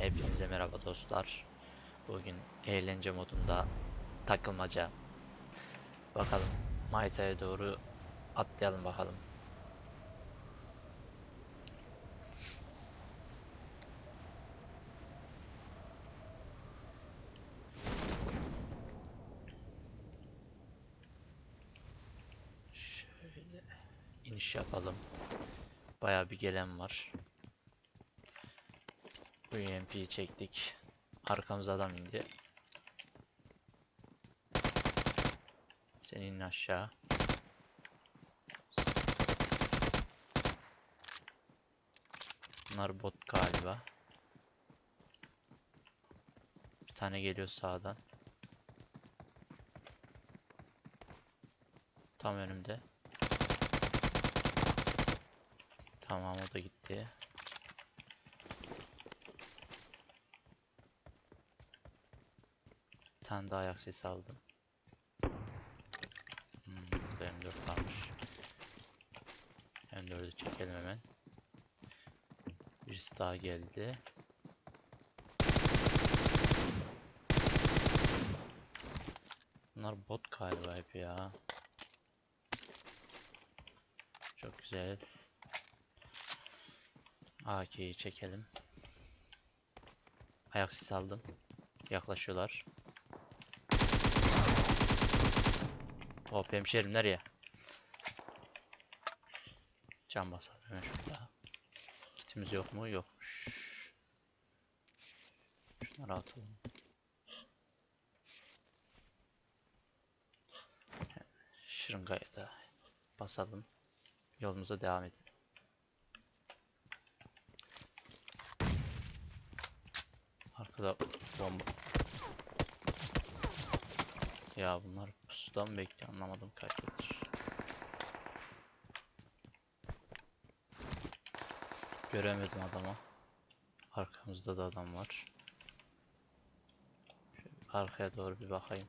Hepinize merhaba dostlar. Bugün eğlence modunda takılmaca. Bakalım Mayta'ya doğru atlayalım bakalım. Şöyle iniş yapalım. Bayağı bir gelen var. UMP'yi çektik. Arkamıza adam indi. Sen in aşağı. Bunlar bot galiba. Bir tane geliyor sağdan. Tam önümde. Tamam o da gitti. Tane daha ayak sesi aldım. Hmm, burada M4 varmış. M4'ü çekelim hemen. Birisi daha geldi. Bunlar bot galiba hep ya. Çok güzel. AK'yi çekelim. Ayak sesi aldım. Yaklaşıyorlar. Hop hemşerim nereye? Can basalım hemen şurada. Kitimiz yok mu? Yokmuş. Şunları atalım. Şırıngayı da basalım. Yolumuza devam edelim. Arkada bomba. Ya bunlar pusuda mı anlamadım kaç yıldır. Göremedim adamı. Arkamızda da adam var. Şöyle arkaya doğru bir bakayım.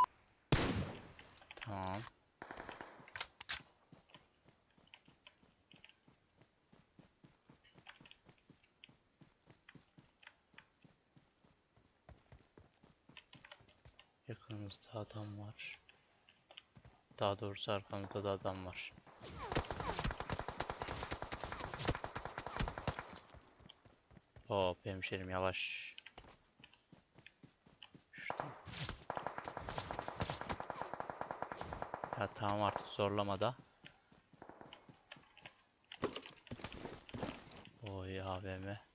Yakınımızda adam var. Daha doğrusu arkamızda da adam var. Hop hemşerim yavaş. Şuradan. Ya tamam artık zorlama da. Oy AVM.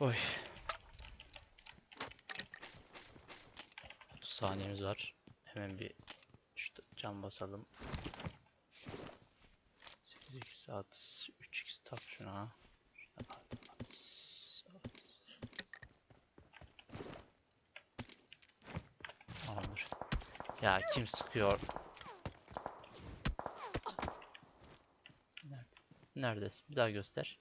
Oy. 30 saniyemiz var. Hemen bir şu cam basalım. 8 saat 3x tak şuna. Şuna at. Tamamdır. Ya kim sıkıyor? Nerede? Neredesin? Bir daha göster.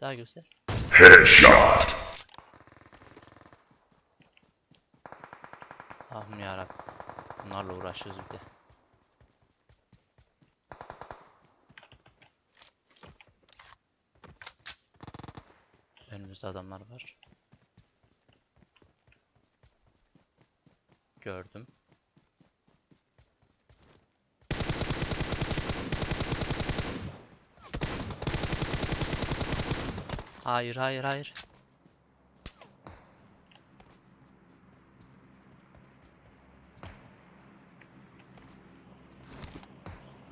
Daha göster. Headshot. Allah'ım yarabbim. Bunlarla uğraşıyoruz bir de. Önümüzde adamlar var. Gördüm. Hayır hayır hayır.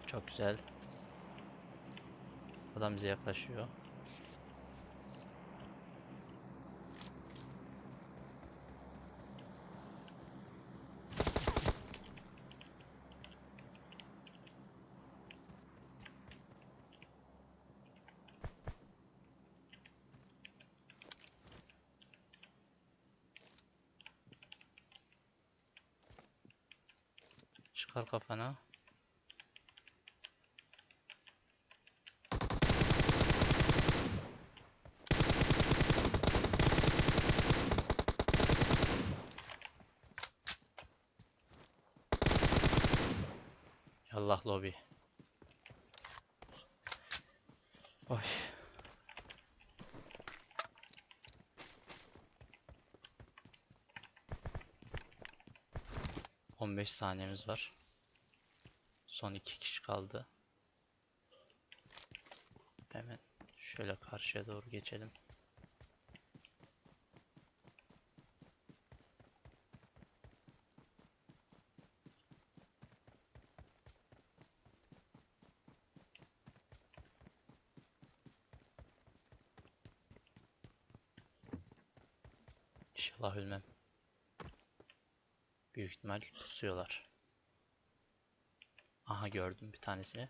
Çok güzel. Adam bize yaklaşıyor. Çıkar kafana. Yallah lobi. Oy. On beş saniyemiz var. Son iki kişi kaldı. Hemen şöyle karşıya doğru geçelim. İnşallah ölmem. Büyük ihtimal pusuyorlar. Aha gördüm bir tanesini.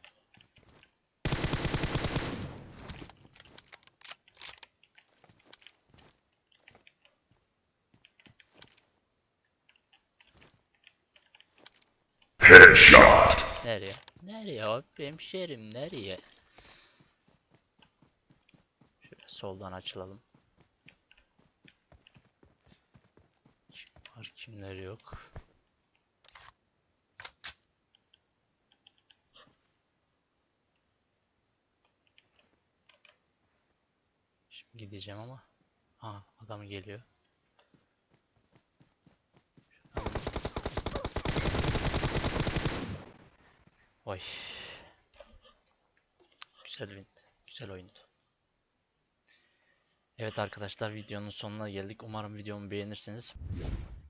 Headshot. Nereye? Nereye o hemşerim nereye? Şöyle soldan açılalım. Var kimler yok. Şimdi gideceğim ama. Ha adam geliyor. Oy. Güzel win. Güzel oyundu. Evet arkadaşlar videonun sonuna geldik. Umarım videomu beğenirsiniz.